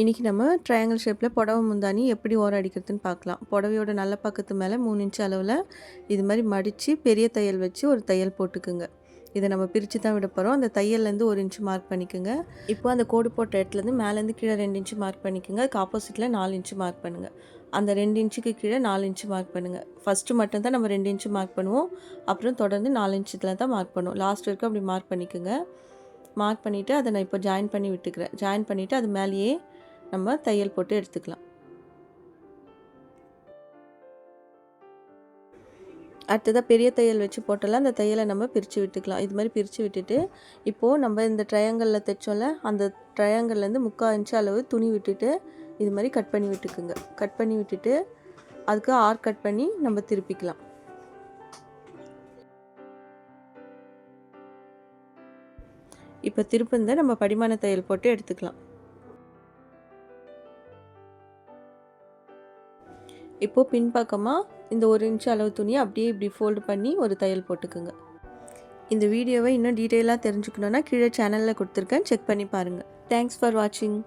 இன்றைக்கி நம்ம ட்ரையாங்கிள் ஷேப்பில் புடவை முந்தானி எப்படி ஓரம் அடிக்கிறதுன்னு பார்க்கலாம். புடவையோட நல்ல பக்கத்து மேலே மூணு இன்ச்சு அளவில் இது மாதிரி மடித்து பெரிய தையல் வச்சு ஒரு தையல் போட்டுக்குங்க. இதை நம்ம பிரித்து தான் விட போகிறோம் அந்த தையல்லேருந்து ஒரு இன்ச்சு மார்க் பண்ணிக்கோங்க. இப்போ அந்த கோடு போட்ட இடத்துலேருந்து மேலேருந்து கீழே ரெண்டு இன்ச்சு மார்க் பண்ணிக்கோங்க. அதுக்கு ஆப்போசிட்டில் நாலு இன்ச்சு மார்க் பண்ணுங்கள் அந்த ரெண்டு இன்ச்சுக்கு கீழே நாலு இன்ச்சு மார்க் பண்ணுங்கள் ஃபஸ்ட்டு மட்டும்தான் நம்ம ரெண்டு இன்ச்சு மார்க் பண்ணுவோம். அப்புறம் தொடர்ந்து நாலு இன்ச்சில் தான் மார்க் பண்ணுவோம். லாஸ்ட் வரைக்கும் அப்படி மார்க் பண்ணிக்கோங்க. மார்க் பண்ணிவிட்டு அதை நான் இப்போ ஜாயின் பண்ணி விட்டுக்கிறேன். ஜாயின் பண்ணிவிட்டு அது மேலேயே நம்ம தையல் போட்டு எடுத்துக்கலாம். அடுத்ததாக பெரிய தையல் வச்சு போட்டலாம் அந்த தையலை நம்ம பிரித்து விட்டுக்கலாம். இது மாதிரி பிரித்து விட்டுட்டு இப்போது நம்ம இந்த ட்ரையாங்கலில் தைச்சோம்ல அந்த ட்ரையாங்கல்லேருந்து முக்கால் இன்ச்சு அளவு துணி விட்டுட்டு இது மாதிரி கட் பண்ணி விட்டுக்குங்க. கட் பண்ணி விட்டுட்டு அதுக்கு ஆர் கட் பண்ணி நம்ம திருப்பிக்கலாம். இப்போ திருப்பந்த நம்ம படிமான தையல் போட்டு எடுத்துக்கலாம். இப்போது பின்பக்கமாக இந்த ஒரு இன்ச் அளவு துணியை அப்படியே இப்படி ஃபோல்டு பண்ணி ஒரு தையல் போட்டுக்குங்க. இந்த வீடியோவை இன்னும் டீட்டெயிலாக தெரிஞ்சுக்கணுன்னா கீழே சேனலில் கொடுத்துருக்கேன். செக் பண்ணி பாருங்கள் தேங்க்ஸ் ஃபார் வாட்சிங்